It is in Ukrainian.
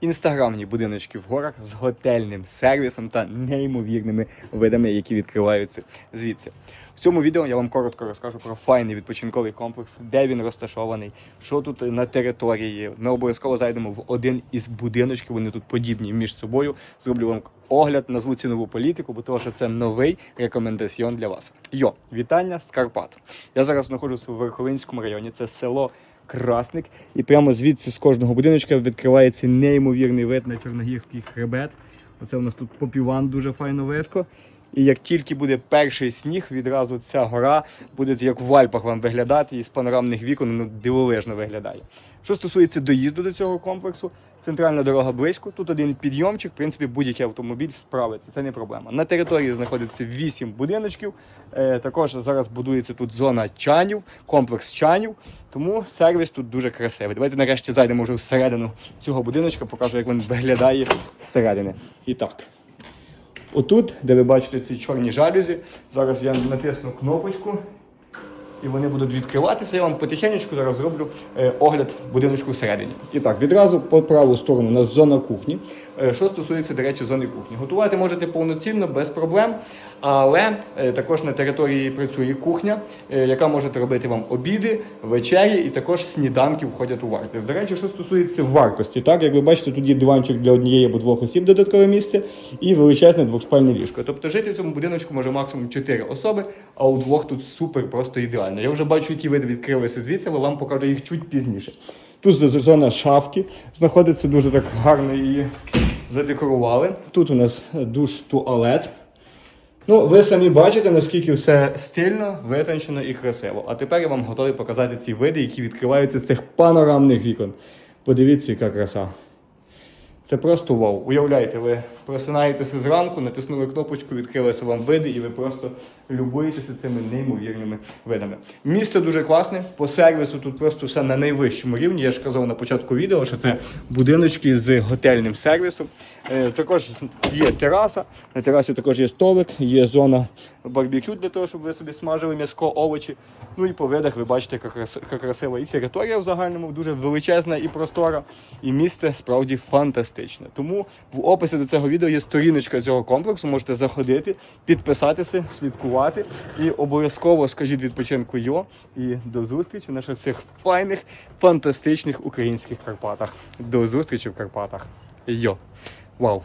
інстаграмні будиночки в горах з готельним сервісом та неймовірними видами, які відкриваються звідси. В цьому відео я вам коротко розкажу про файний відпочинковий комплекс, де він розташований, що тут на території. Ми обов'язково зайдемо в один із будиночків. Вони тут подібні між собою. Зроблю вам огляд, назву цінову політику, бо того, що це новий рекомендаціон для вас. Йо, вітання з Карпат. Я зараз знаходжуся в Верховинському районі. Це село Красник, і прямо звідси з кожного будиночка відкривається неймовірний вид на чорногірський хребет. Оце у нас тут попіван дуже файно видко. І як тільки буде перший сніг, відразу ця гора буде як в Альпах вам виглядати, і з панорамних вікон ну, дивовижно виглядає. Що стосується доїзду до цього комплексу, центральна дорога близько. Тут один підйомчик, в принципі, будь-який автомобіль справиться, це не проблема. На території знаходиться 8 будиночків. Е, також зараз будується тут зона чанів, комплекс чанів. Тому сервіс тут дуже красивий. Давайте нарешті зайдемо вже всередину цього будиночка, покажу, як він виглядає зсередини. І так. Отут, де ви бачите ці чорні жалюзі, зараз я натисну кнопочку і вони будуть відкриватися. Я вам потихеньку зараз зроблю е, огляд будиночку всередині. І так, відразу по праву сторону у нас зона кухні. Е, що стосується, до речі, зони кухні. Готувати можете повноцінно, без проблем, але е, також на території працює кухня, яка може робити вам обіди, вечері і також сніданки входять у вартість. До речі, що стосується вартості, так як ви бачите, тут є диванчик для однієї або двох осіб додаткове місце і величезне двохспальне ліжко. Тобто жити в цьому будиночку може максимум 4 особи, а у двох тут супер просто ідеально. Я вже бачу, які види відкрилися звідси, але вам покажу їх чуть пізніше. Тут зона шафки знаходиться дуже так гарно її задекорували. Тут у нас душ туалет. Ну, ви самі бачите, наскільки все стильно, витончено і красиво. А тепер я вам готовий показати ці види, які відкриваються з цих панорамних вікон. Подивіться, яка краса. Це просто вау. Уявляєте, ви просинаєтеся зранку, натиснули кнопочку, відкрилися вам види, і ви просто любуєтеся цими неймовірними видами. Місто дуже класне, по сервісу тут просто все на найвищому рівні. Я ж казав на початку відео, що це будиночки з готельним сервісом. Е, також є тераса. На терасі також є столик, є зона барбекю для того, щоб ви собі смажили м'яско, овочі. Ну і по видах ви бачите, яка красива і територія в загальному, дуже величезна і простора. І місце справді фантастичне. Тому в описі до цього відео є сторіночка цього комплексу. Можете заходити, підписатися, слідкувати. І обов'язково скажіть відпочинку йо. І до зустрічі в наших цих файних, фантастичних українських Карпатах. До зустрічі в Карпатах. Йо! Вау!